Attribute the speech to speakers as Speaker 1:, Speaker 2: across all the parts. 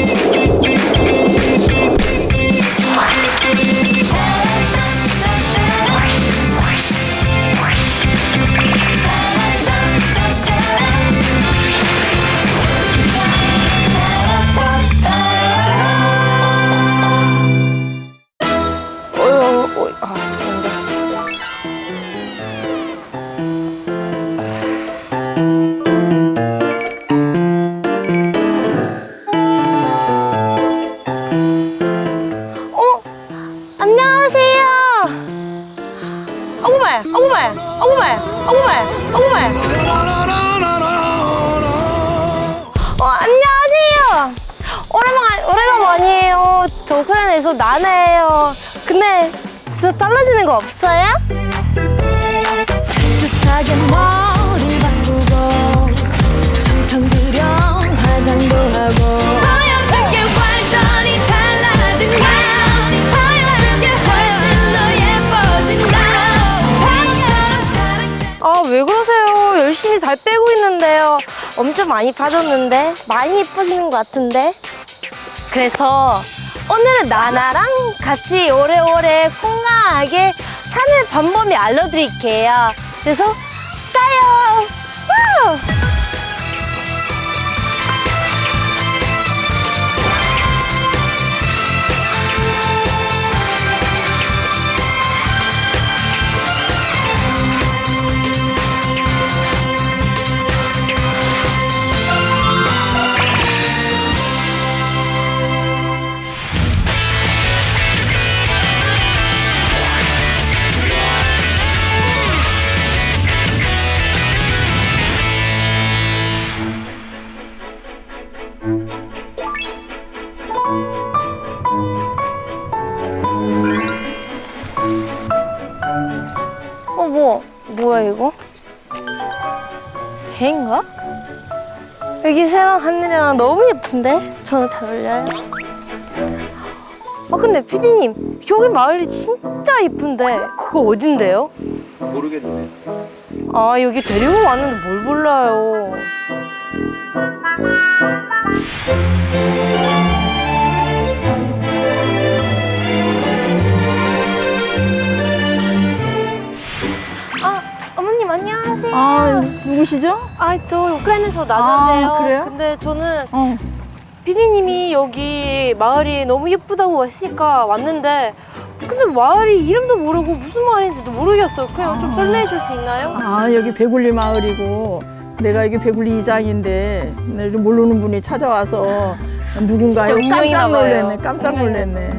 Speaker 1: 어휴, 거 없어요?
Speaker 2: 산뜻하게 머리 바꾸고 정성 들여 화장도 하고 보여줄게 완전히 달라진다 보여줄게 훨씬 더 예뻐진다 바보처럼 사랑돼
Speaker 1: 아, 왜 그러세요? 열심히 잘 빼고 있는데요. 엄청 많이 빠졌는데? 많이 예뻐지는 것 같은데? 그래서 오늘은 나나랑 같이 오래오래 건강하게 사는 방법을 알려드릴게요. 그래서 가요! 우! 너무 예쁜데? 저는 잘 어울려요. 아, 근데 피디님, 여기 마을이 진짜 예쁜데, 그거 어딘데요?
Speaker 3: 모르겠네.
Speaker 1: 아, 여기 데리고 왔는데 뭘 몰라요. 아,
Speaker 4: 누구시죠?
Speaker 1: 아, 저 우크라이나에서 나는데요.
Speaker 4: 아, 그래요?
Speaker 1: 근데 저는
Speaker 4: 어.
Speaker 1: 피디님이 여기 마을이 너무 예쁘다고 했으니까 왔는데 근데 마을이 이름도 모르고 무슨 마을인지도 모르겠어요. 그냥 좀 설명해 줄 수 있나요?
Speaker 4: 아, 여기 배굴리 마을이고 내가 여기 배굴리 이장인데 내를 모르는 분이 찾아와서 누군가요?
Speaker 1: 진짜 운명이나
Speaker 4: 깜짝
Speaker 1: 봐요.
Speaker 4: 놀랐네. 깜짝
Speaker 1: 네.
Speaker 4: 놀랐네.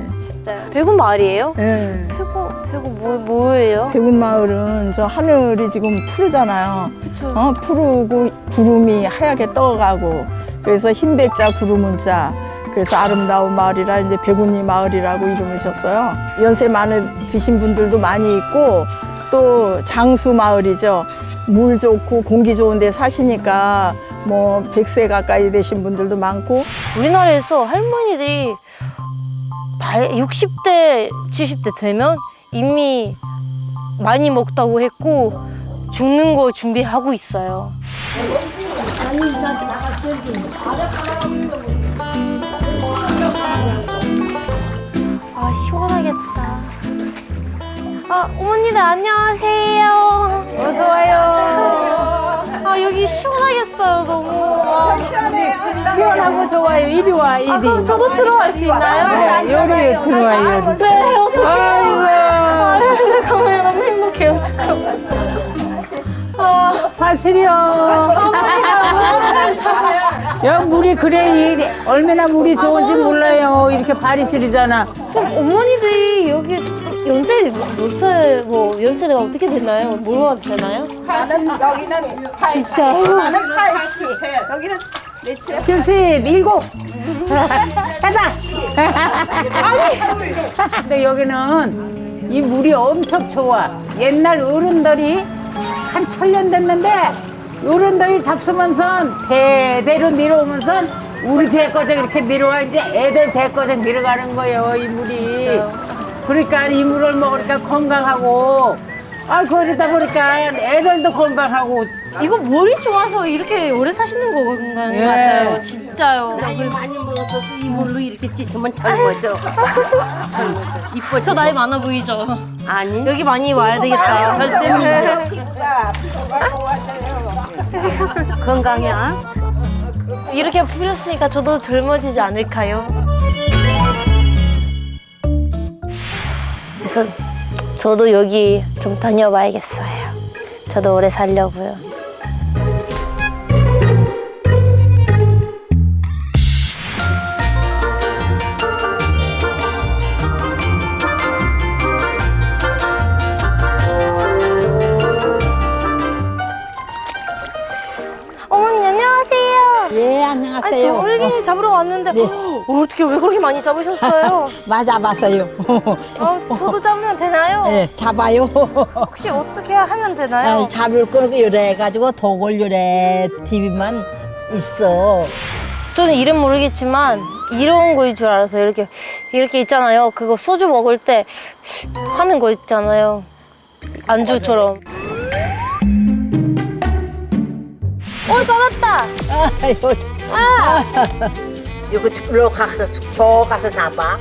Speaker 1: 배군 마을이에요?
Speaker 4: 예.
Speaker 1: 배구 배구 뭐 뭐예요?
Speaker 4: 배군 마을은 저 하늘이 지금 푸르잖아요.
Speaker 1: 그쵸.
Speaker 4: 어, 푸르고 구름이 하얗게 떠가고 그래서 흰배자 구름은자 그래서 아름다운 마을이라 이제 배군리 마을이라고 이름을 줬어요. 연세 많은 드신 분들도 많이 있고 또 장수 마을이죠. 물 좋고 공기 좋은 데 사시니까 뭐 100세 가까이 되신 분들도 많고
Speaker 1: 우리나라에서 할머니들이 60대, 70대 되면 이미 많이 먹다고 했고 죽는 거 준비하고 있어요. 아 시원하겠다. 아 어머니들 안녕하세요. 어서 와요. 아 여기 시원하겠어요 너무. 아,
Speaker 5: 시원하고 좋아요. 이리 와, 이리.
Speaker 1: 아, 그럼 저도 들어갈 수 있나요?
Speaker 5: 네, 요리에 들어와요. 요리.
Speaker 1: 네, 어떡해. 아, 잠깐만요. 너무 행복해요. 잠깐만. 아,
Speaker 5: 파슬이요. 야, 물이 그래. 이 얼마나 물이 좋은지 몰라요. 이렇게 발이 시리잖아.
Speaker 1: 그럼 어머니들이 여기 연세 몇 살, 뭐, 연세가 어떻게 되나요? 물어봐도 되나요? 진짜.
Speaker 5: 77. 세다. 근데 여기는 이 물이 엄청 좋아. 옛날 어른들이 한 천년 됐는데 어른들이 잡수면서 대대로 내려오면서 우리 대거정 이렇게 내려와 이제 애들 대거정 내려가는 거예요 이 물이. 그러니까 이 물을 먹으니까 건강하고 아 그러다 보니까 애들도 건강하고
Speaker 1: 이거 물이 좋아서 이렇게 오래 사시는 거 건가요?
Speaker 5: 예.
Speaker 1: 같아요. 진짜요.
Speaker 6: 물 많이 먹어서
Speaker 3: 젊었어도 이물로 이렇게 찢으면 젊어져. 젊어져. 이뻐져.
Speaker 1: 저 나이 많아 보이죠?
Speaker 3: 아니.
Speaker 1: 여기 많이 와야 되겠다.
Speaker 3: 건강이야.
Speaker 1: 이렇게 풀렸으니까 저도 젊어지지 않을까요? 그래서 저도 여기 좀 다녀봐야겠어요. 저도 오래 살려고요. 어머니 안녕하세요.
Speaker 6: 예,
Speaker 1: 아니, 저
Speaker 6: 안녕하세요.
Speaker 1: 올갱이 잡으러 왔는데
Speaker 6: 네.
Speaker 1: 어, 어떻게 왜 그렇게 많이 잡으셨어요?
Speaker 6: 맞아 봤어요.
Speaker 1: 어, 저도 잡으면 되나요?
Speaker 6: 예, 잡아요.
Speaker 1: 혹시 어떻게 하면 되나요?
Speaker 6: 아니, 잡을 거 요래 해가지고 도골 요래 TV만 있어.
Speaker 1: 저는 이름 모르겠지만 이런 거인 줄 알아서 이렇게 이렇게 있잖아요. 그거 소주 먹을 때 하는 거 있잖아요. 안주처럼. 어 잡았다.
Speaker 6: 아이고,
Speaker 1: 아
Speaker 6: 이거 저로 가서 저 가서 잡아.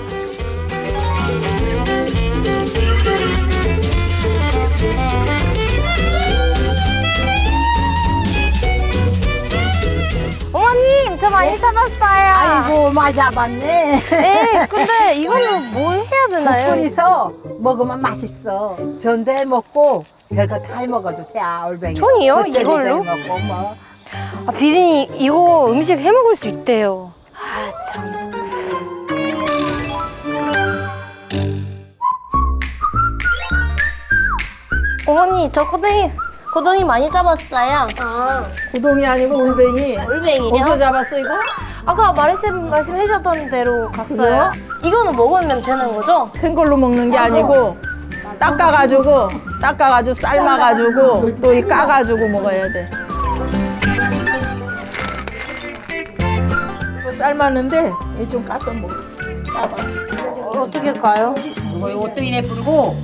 Speaker 1: 어머님 저 많이 잡았어요.
Speaker 6: 아이고, 맞아봤네.
Speaker 1: 에 근데 이거는 뭘 해야 되나요?
Speaker 6: 덕분이서 먹으면 맛있어. 전대 먹고 별거 다 해 먹어도 돼, 올뱅이.
Speaker 1: 전이요?
Speaker 6: 겉절이도
Speaker 1: 이걸로?
Speaker 6: 해 먹고 뭐.
Speaker 1: 아, 비디님 이거 음식 해 먹을 수 있대요. 아 참. 어머니 저 고동이 고동이 많이 잡았어요.
Speaker 4: 고동이 아니고 올뱅이.
Speaker 1: 올뱅이요?
Speaker 4: 어디서 잡았어 이거?
Speaker 1: 아까 말씀 말씀해 주셨던 대로 갔어요. 이거는 먹으면 되는 거죠?
Speaker 4: 생걸로 먹는 게 아니고 닦아가지고 닦아가지고 삶아가지고 또 이 까가지고 먹어야 돼. 삶았는데 이좀 까서 먹어.
Speaker 1: 어, 어떻게 까요?
Speaker 5: 이거 옷들이네 불고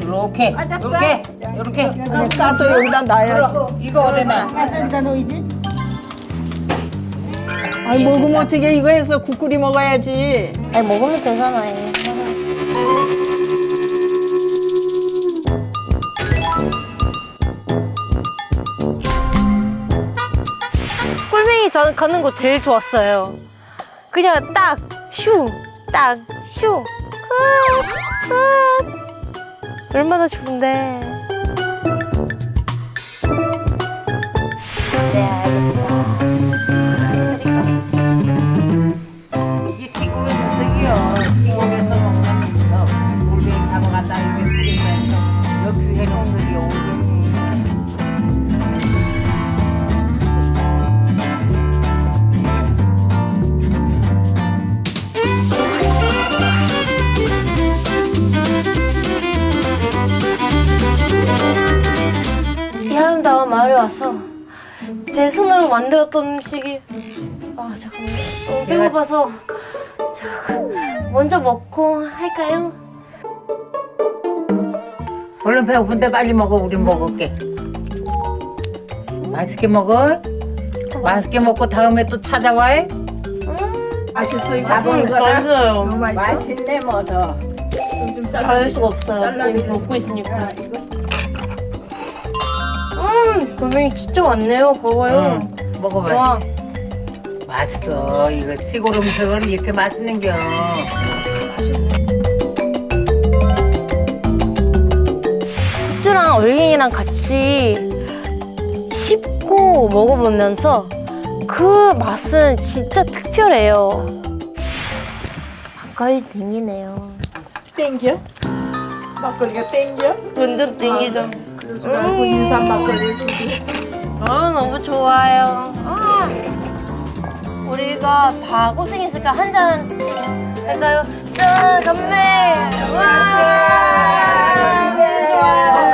Speaker 5: 이렇게 이렇게 이렇게
Speaker 4: 그냥 까서 여기다 놔야 돼.
Speaker 5: 이거 어디다
Speaker 4: 아니 먹으면 어떻게 이거 해서 국 끓이 먹어야지.
Speaker 1: 아니 먹으면 되잖아요. 꿀뱅이 저는 걷는 거 제일 좋았어요. 그냥 딱, 슝, 딱, 끝. 얼마나 좋은데. 네. 소리 와서 제 손으로 만들었던 음식이 아 잠깐만. 너무 배고파서 자, 먼저 먹고 할까요?
Speaker 5: 얼른 배고픈데 빨리 먹어. 우린 먹을게. 맛있게 먹어 맛있게 먹고 다음에 또 찾아와.
Speaker 4: 맛있어 이거
Speaker 5: 잡은 거라
Speaker 1: 맛있어요.
Speaker 4: 맛있네 뭐 더. 좀
Speaker 1: 다를 수가 없어요. 먹고 있으니까 음 골뱅이 진짜 많네요 먹어요
Speaker 5: 응, 먹어봐
Speaker 1: 와
Speaker 5: 맛있어 이거 시골 음식을 이렇게 맛있는 겨
Speaker 1: 후추랑 얼갱이랑 같이 씹고 먹어보면서 그 맛은 진짜 특별해요. 막걸리 땡기네요.
Speaker 4: 땡겨? 막걸리가 땡겨?
Speaker 1: 완전 땡기죠.
Speaker 4: 그러지 말고 인삼 막걸리를 주지.
Speaker 1: 아 너무 좋아요. 아, 우리가 다 고생했으니까 한 잔 할까요? 짠 건배. 와. 아,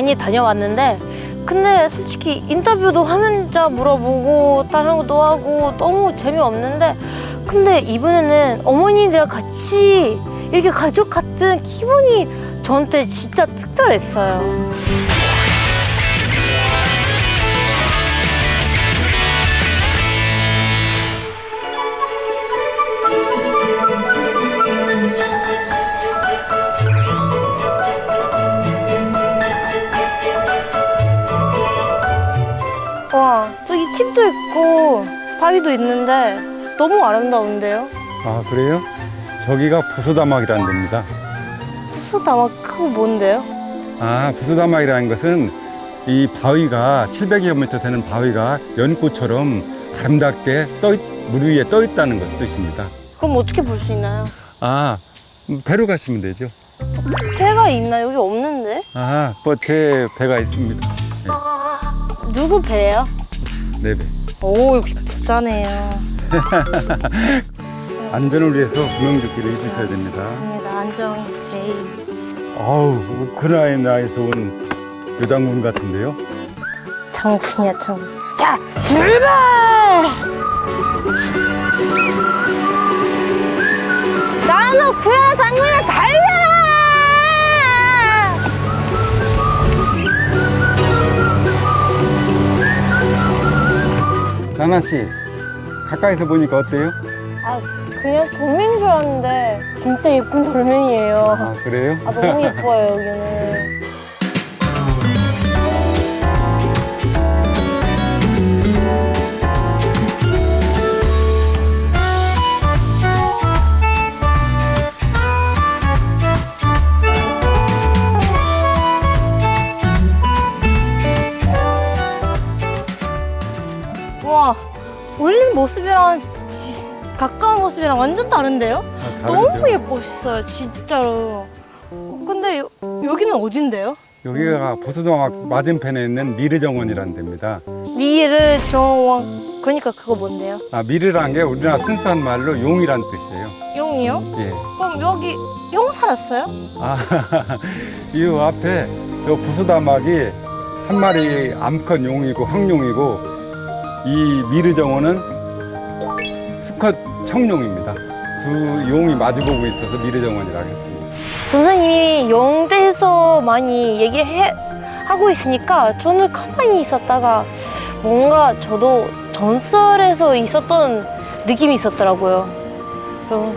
Speaker 1: 많이 다녀왔는데 근데 솔직히 인터뷰도 화면자 물어보고 다른 것도 하고 너무 재미없는데 근데 이번에는 어머니들이랑 같이 이렇게 가족 같은 기분이 저한테 진짜 특별했어요. 칩도 있고 바위도 있는데 너무 아름다운데요?
Speaker 7: 아 그래요? 저기가 부수다막이라는 데입니다.
Speaker 1: 수다막 그거 뭔데요?
Speaker 7: 아 부수다막이라는 것은 이 바위가 700여 미터 되는 바위가 연꽃처럼 아름답게 떠, 있- 물 위에 떠 있다는 것 뜻입니다.
Speaker 1: 그럼 어떻게 볼 수 있나요?
Speaker 7: 아 음, 배로 가시면 되죠.
Speaker 1: 배가 있나? 여기 없는데?
Speaker 7: 아, 뭐제 배가 있습니다.
Speaker 1: 누구 배예요?
Speaker 7: 네 배.
Speaker 1: 오, 역시 부자네요.
Speaker 7: 안전을 위해서 구명조끼를 입으셔야 됩니다.
Speaker 1: 맞습니다. 안정이 제일.
Speaker 7: 아우 우크라이나에서 온 요장군 같은데요.
Speaker 1: 장군이야, 장군. 자, 출발! 나는 구야 장군이야, 달려
Speaker 7: 나나 씨 가까이서 보니까 어때요?
Speaker 1: 아, 그냥 돌멩인 줄 알았는데 진짜 예쁜 돌멩이에요.
Speaker 7: 아 그래요?
Speaker 1: 아, 너무 예뻐요, 여기는. 모습이랑 지- 가까운 모습이랑 완전 다른데요?
Speaker 7: 아,
Speaker 1: 너무? 예뻤어요, 진짜로. 근데 여, 여기는 어딘데요?
Speaker 7: 여기가 보수동학 맞은편에 있는 미르정원이라는 데입니다.
Speaker 1: 미르 정원. 그러니까 그거 뭔데요?
Speaker 7: 아, 미르라는 게 우리나라 순수한 말로 용이란 뜻이에요.
Speaker 1: 용이요?
Speaker 7: 예.
Speaker 1: 그럼 여기 용 살았어요?
Speaker 7: 아, 이 앞에 저 부수다막이 한 마리 암컷 용이고 황용이고 이 미르정원은 수컷 청룡입니다. 두 용이 마주보고 있어서 미르정원이라고 했습니다.
Speaker 1: 선생님이 영대에서 많이 얘기하고 있으니까 저는 가만히 있었다가 뭔가 저도 전설에서 있었던 느낌이 있었더라고요. 그래서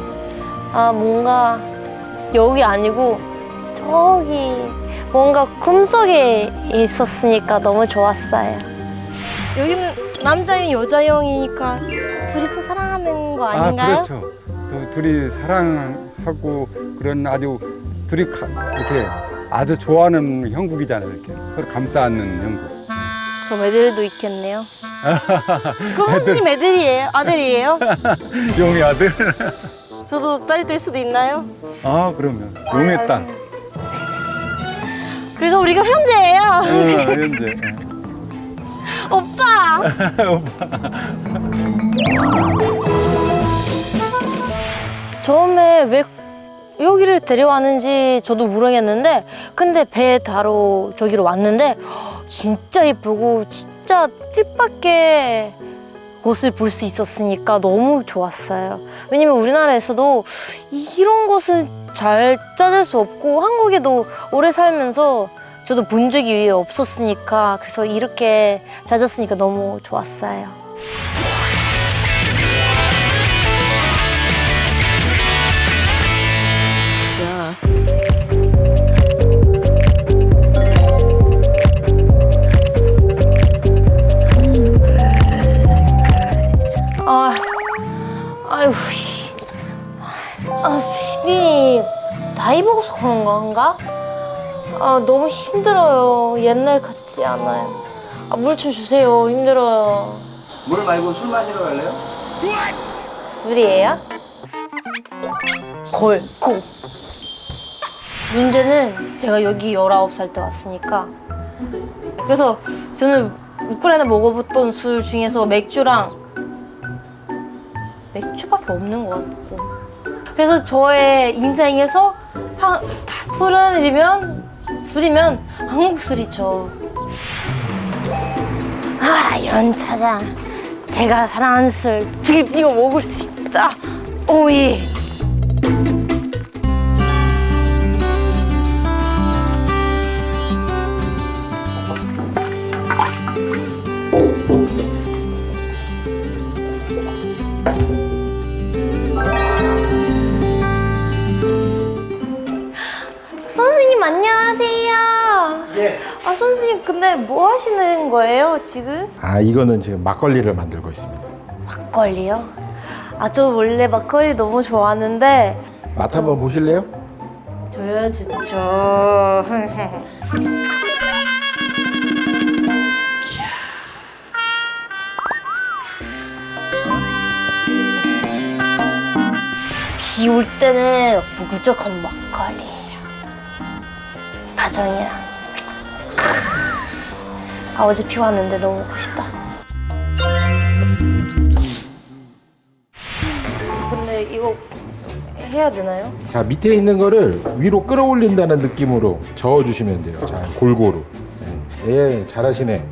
Speaker 1: 아 뭔가 여기 아니고 저기 뭔가 꿈속에 있었으니까 너무 좋았어요. 여기는 남자인 여자형이니까 둘이서 사랑하는 거 아닌가요?
Speaker 7: 아, 그렇죠. 또 둘이 사랑하고 그런 아주 둘이 가- 이렇게 아주 좋아하는 형국이잖아요. 이렇게 서로 감싸 안는 형국.
Speaker 1: 그럼 애들도 있겠네요. 그럼 선생님 애들이에요? 아들이에요?
Speaker 7: 용의 아들.
Speaker 1: 저도 딸이 될 수도 있나요?
Speaker 7: 아, 그러면 용의 딸.
Speaker 1: 그래서 우리가 형제예요.
Speaker 7: 어, 현재.
Speaker 1: 오빠. 처음에 왜 여기를 데려왔는지 저도 모르겠는데 근데 배 타러 저기로 왔는데 진짜 예쁘고 진짜 뜻밖의 곳을 볼 수 있었으니까 너무 좋았어요. 왜냐면 우리나라에서도 이런 곳은 잘 찾을 수 없고 한국에도 오래 살면서 저도 본 적이 없었으니까 그래서 이렇게 찾았으니까 너무 좋았어요. 아유, 씨. 아, 피디님, 나이 먹어서 그런 건가? 아, 너무 힘들어요. 옛날 같지 않아요. 아, 물 좀 주세요. 힘들어요.
Speaker 8: 물 말고 술 마시러 갈래요?
Speaker 1: 술이에요? 걸, 고. 문제는 제가 여기 19살 때 왔으니까. 그래서 저는 우크라이나 먹어봤던 술 중에서 맥주랑 맥주밖에 없는 것 같고. 그래서 저의 인생에서 한, 다 서른이면 술이면 한국 술이죠. 아, 연차장. 제가 사랑하는 술 비비고 먹을 수 있다. 오이. 선생님 안녕하세요.
Speaker 9: 예.
Speaker 1: 아 선생님 근데 뭐 하시는 거예요 지금?
Speaker 9: 아 이거는 지금 막걸리를 만들고 있습니다.
Speaker 1: 막걸리요? 아 저 원래 막걸리 너무 좋아하는데
Speaker 9: 맛 한번 보실래요?
Speaker 1: 저요 좋죠. 비 올 때는 무조건 막걸리 가정이랑. 아 어제 비 왔는데 너무 먹고 싶다. 근데 이거 해야 되나요?
Speaker 9: 자 밑에 있는 거를 위로 끌어올린다는 느낌으로 저어주시면 돼요. 자 골고루. 네. 예 잘하시네.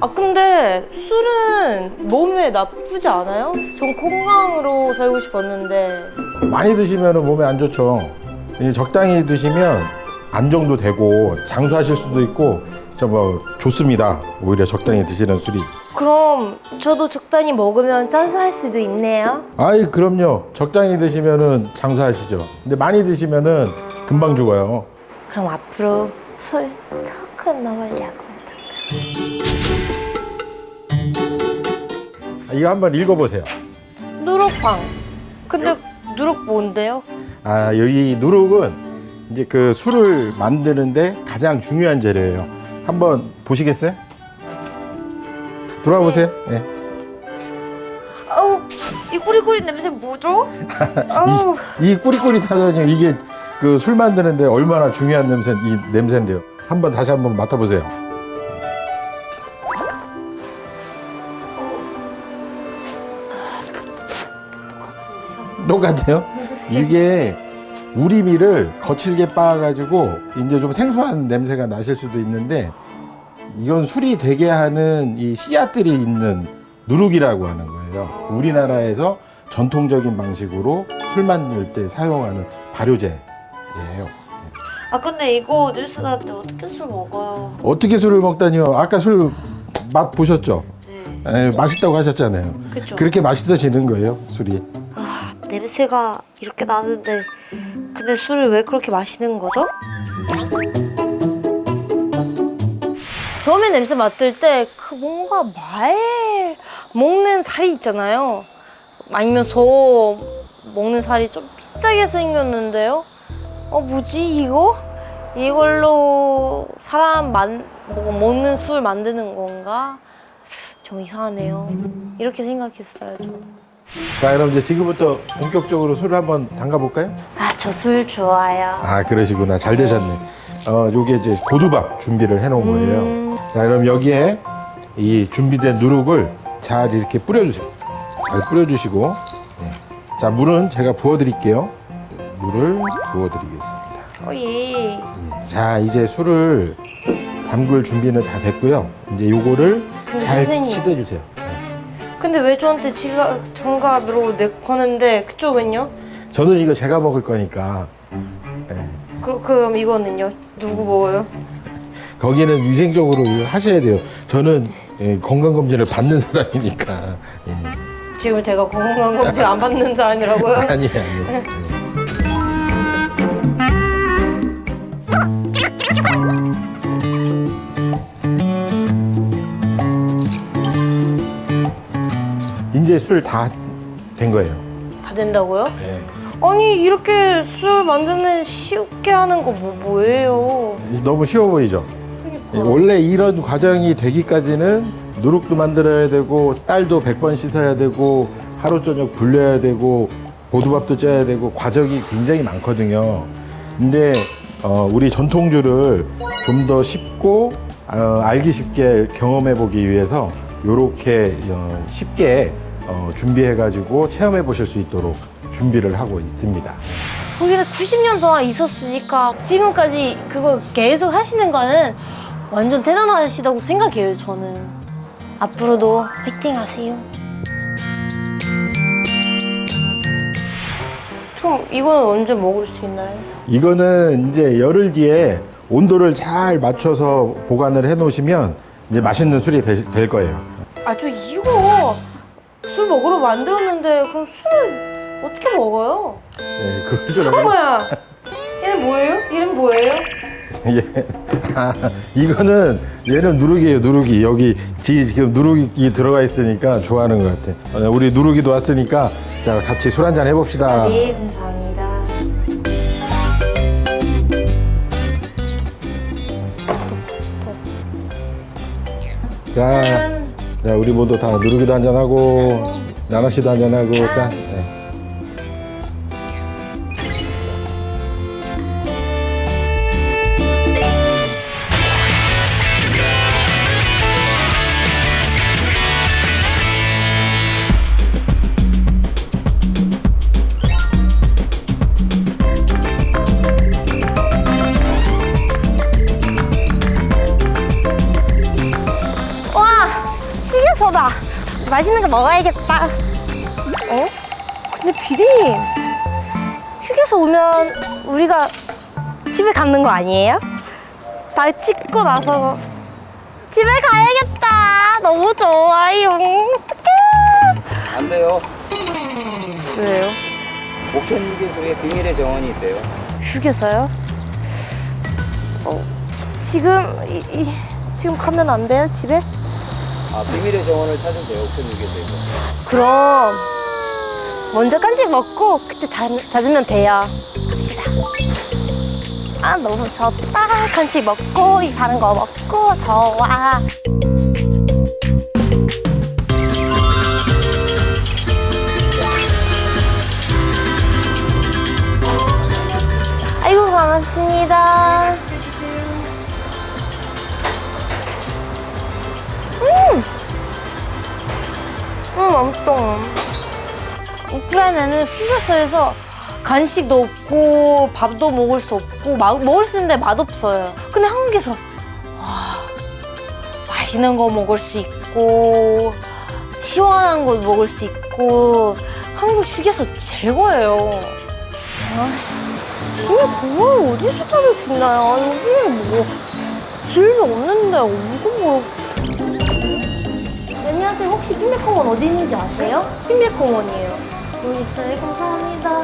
Speaker 1: 아 근데 술은 몸에 나쁘지 않아요? 전 건강으로 살고 싶었는데
Speaker 9: 많이 드시면 몸에 안 좋죠. 이 적당히 드시면 안정도 되고 장수하실 수도 있고 저 뭐 좋습니다. 오히려 적당히 드시는 술이.
Speaker 1: 그럼 저도 적당히 먹으면 짠수할 수도 있네요.
Speaker 9: 아이 그럼요. 적당히 드시면은 장수하시죠. 근데 많이 드시면은 금방 죽어요.
Speaker 1: 그럼 앞으로 술 조금 넣으려고.
Speaker 9: 아, 이거 한번 읽어보세요.
Speaker 1: 누룩빵. 근데 누룩 뭔데요?
Speaker 9: 아 여기 누룩은 이제 그 술을 만드는데 가장 중요한 재료예요. 한번 보시겠어요? 들어와 보세요. 네.
Speaker 1: 아우 이 꾸리꾸리 냄새 뭐죠? 아우
Speaker 9: 이 꾸리꾸리하다니 이게 그 술 만드는데 얼마나 중요한 냄새 이 냄새인데요. 한번 다시 한번 맡아보세요. 똑같아요? 이게 우리미를 거칠게 빻아가지고 이제 좀 생소한 냄새가 나실 수도 있는데 이건 술이 되게 하는 이 씨앗들이 있는 누룩이라고 하는 거예요. 우리나라에서 전통적인 방식으로 술 만들 때 사용하는 발효제예요.
Speaker 1: 아 근데 이거 뉴스 나는데 어떻게 술 먹어요?
Speaker 9: 어떻게 술을 먹다니요? 아까 술 맛 보셨죠? 에, 맛있다고 하셨잖아요.
Speaker 1: 그쵸.
Speaker 9: 그렇게 맛있어지는 거예요, 술이.
Speaker 1: 아 냄새가 이렇게 나는데 근데 술을 왜 그렇게 마시는 거죠? 처음에 냄새 맡을 때 그 뭔가 말 먹는 살이 있잖아요. 아니면 소 먹는 살이 좀 비슷하게 생겼는데요. 어 뭐지 이거? 이걸로 사람 만 뭐, 먹는 술 만드는 건가? 좀 이상하네요. 이렇게 생각했어요. 저.
Speaker 9: 자, 그럼 이제 지금부터 본격적으로 술을 한번 담가 볼까요?
Speaker 1: 아 저 술 좋아요.
Speaker 9: 아, 그러시구나. 잘 되셨네. 어, 요게 이제 고두밥 준비를 해 놓은 거예요. 자, 그럼 여기에 이 준비된 누룩을 잘 이렇게 뿌려주세요. 잘 뿌려주시고. 네. 자, 물은 제가 부어드릴게요. 물을 부어드리겠습니다.
Speaker 1: 어예.
Speaker 9: 자, 이제 술을 담글 준비는 다 됐고요. 이제 요거를 잘
Speaker 1: 선생님.
Speaker 9: 씻어주세요.
Speaker 1: 근데 왜 저한테 지가 정갑으로 내 거는데 그쪽은요?
Speaker 9: 저는 이거 제가 먹을 거니까. 예.
Speaker 1: 그, 그럼 이거는요? 누구 먹어요?
Speaker 9: 거기는 위생적으로 이걸 하셔야 돼요. 저는 예, 건강검진을 받는 사람이니까. 예.
Speaker 1: 지금 제가 건강검진 안 받는 사람이라고요?
Speaker 9: 아니에요, 아니 이제 술 다 된 거예요.
Speaker 1: 다 된다고요?
Speaker 9: 예.
Speaker 1: 아니 이렇게 술 만드는 쉽게 하는 거 뭐 뭐예요?
Speaker 9: 너무 쉬워 보이죠? 예, 원래 이런 과정이 되기까지는 누룩도 만들어야 되고 쌀도 100번 씻어야 되고 하루 저녁 불려야 되고 고두밥도 쪄야 되고 과정이 굉장히 많거든요. 근데 어, 우리 전통주를 좀 더 쉽고 어, 알기 쉽게 경험해 보기 위해서 이렇게 어, 쉽게 어, 준비해 가지고 체험해 보실 수 있도록 준비를 하고 있습니다.
Speaker 1: 거기서 90년 동안 있었으니까 지금까지 그거 계속 하시는 거는 완전 대단하시다고 생각해요, 저는. 앞으로도 화이팅 하세요. 그럼 이거는 언제 먹을 수 있나요?
Speaker 9: 이거는 이제 열흘 뒤에 온도를 잘 맞춰서 보관을 해 놓으시면 이제 맛있는 술이 되- 될 거예요.
Speaker 1: 아, 저 이거 술 먹으러 만들었는데 그럼 술을 어떻게 먹어요?
Speaker 9: 네, 그걸 좀
Speaker 1: 어머야! 얘는 뭐예요? 이름 뭐예요?
Speaker 9: 예. 아, 이거는 얘는 누룩이에요, 누룩이. 여기 지 지금 누룩이 들어가 있으니까 좋아하는 것 같아. 어, 우리 누룩이도 왔으니까 자 같이 술 한잔 해봅시다.
Speaker 1: 네, 감사합니다.
Speaker 9: 자, 자 우리 모두 다 누룩이도 한잔 하고 나나 씨도 한잔 하고 자.
Speaker 1: 근데 비디님, 휴게소 오면 우리가 집에 가는 거 아니에요? 다 찍고 나서 집에 가야겠다. 너무 좋아요. 어떡해.
Speaker 8: 안 돼요.
Speaker 1: 왜요?
Speaker 8: 목천 휴게소에 비밀의 정원이 있대요.
Speaker 1: 휴게소요? 어, 지금, 이, 이, 지금 가면 안 돼요? 집에?
Speaker 8: 아, 비밀의 정원을 찾으면 돼요. 목천 휴게소에서.
Speaker 1: 그럼 먼저 간식 먹고 그때 자, 잦으면 돼요. 갑시다. 아 너무 좋다. 간식 먹고 이 다른 거 먹고 좋아. 아이고 고맙습니다. 음 맛있다. 우크라이나는 휴게소에서 간식도 없고 밥도 먹을 수 없고 마- 먹을 수 있는데 맛없어요. 근데 한국에서 와, 맛있는 거 먹을 수 있고 시원한 거 먹을 수 있고 한국 휴게소 최고예요. 아, 진짜 그걸 어디서 찾을 수 있나요? 여기에 뭐 길도 없는데 어디고 뭐 안녕하세요. 혹시 흰백공원 어디 있는지 아세요? 흰백공원이에요. 있어요. 감사합니다.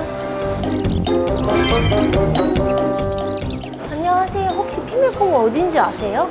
Speaker 1: 안녕하세요. 혹시 흰백공원 어딘지 아세요?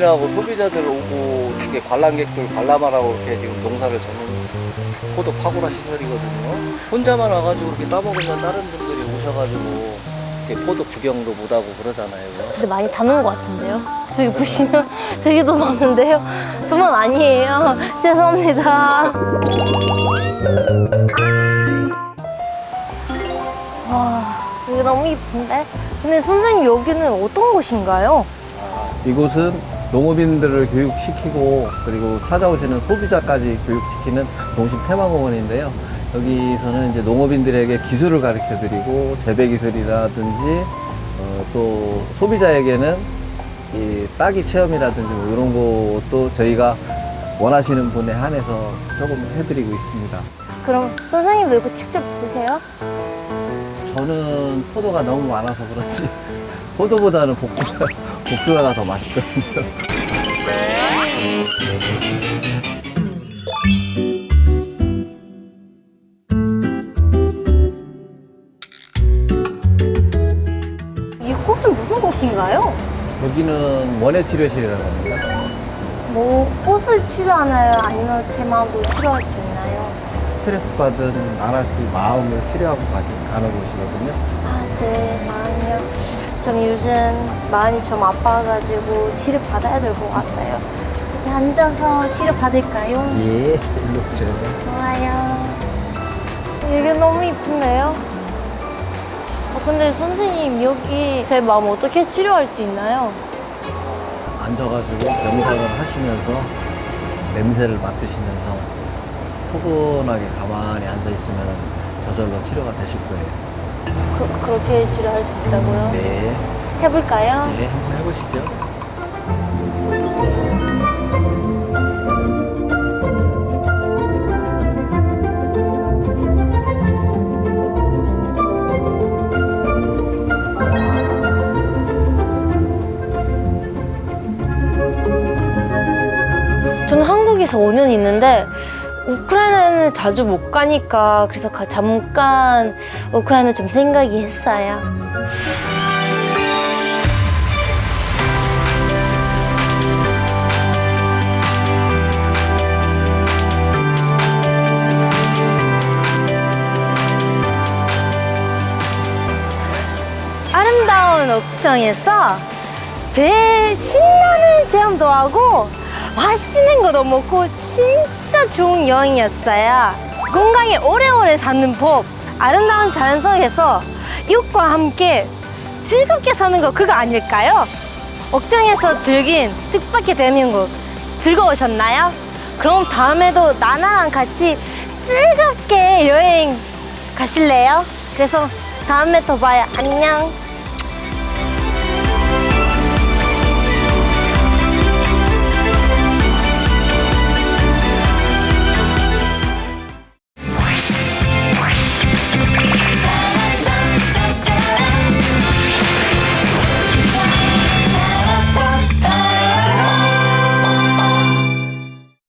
Speaker 8: 농업인하고 소비자들 오고 이렇게 관람객들 관람하라고 이렇게 지금 농사를 짓는 포도 파고라 시설이거든요. 혼자만 와가지고 이렇게 따먹으면 다른 분들이 오셔가지고 이렇게 포도 구경도 못하고 그러잖아요.
Speaker 1: 근데 많이 담은 것 같은데요? 저기 보시면 저기도 많은데요? 저만 아니에요. 죄송합니다. 와, 여기 너무 이쁜데? 근데 선생님 여기는 어떤 곳인가요?
Speaker 10: 이곳은 농업인들을 교육시키고 그리고 찾아오시는 소비자까지 교육시키는 농심 테마공원인데요. 여기서는 이제 농업인들에게 기술을 가르쳐 드리고 재배 기술이라든지 어, 또 소비자에게는 이 따기 체험이라든지 뭐 이런 것도 저희가 원하시는 분에 한해서 조금 해드리고 있습니다.
Speaker 1: 그럼 선생님도 이거 직접 드세요?
Speaker 10: 저는 포도가 너무 많아서 그렇지 포도보다는 복숭아, 국수가 더 맛있거든요. 네.
Speaker 1: 이 꽃은 무슨 꽃인가요?
Speaker 10: 여기는 원예 치료실이라고 합니다.
Speaker 1: 뭐 꽃을 치료하나요? 아니면 제 마음도 치료할 수 있나요?
Speaker 10: 스트레스 받은 나라 씨 마음을 치료하고 가는 곳이거든요.
Speaker 1: 아, 제 마음. 좀 요즘 마음이 좀 아파가지고 치료 받아야 될 것 같아요. 저기 앉아서 치료 받을까요?
Speaker 10: 예, 일로 오세요.
Speaker 1: 좋아요. 이게 너무 이쁜데요? 아, 근데 선생님 여기 제 마음 어떻게 치료할 수 있나요?
Speaker 10: 앉아가지고 명상을 하시면서 냄새를 맡으시면서 포근하게 가만히 앉아 있으면 저절로 치료가 되실 거예요.
Speaker 1: 그, 그렇게 치료할 수 있다고요?
Speaker 10: 네,
Speaker 1: 해볼까요?
Speaker 10: 네, 한번 해보시죠.
Speaker 1: 저는 한국에서 5년 있는데 우크라이나는 자주 못 가니까 그래서 가- 잠깐 우크라이나 좀 생각이 했어요. 아름다운 옥정에서 제일 신나는 체험도 하고 맛있는 것도 먹고 진짜 좋은 여행이었어요. 건강에 오래오래 사는 법, 아름다운 자연 속에서 이웃과 함께 즐겁게 사는 거 그거 아닐까요? 옥정에서 즐긴 뜻밖의 대한민국 즐거우셨나요? 그럼 다음에도 나나랑 같이 즐겁게 여행 가실래요? 그래서 다음에 또 봐요. 안녕.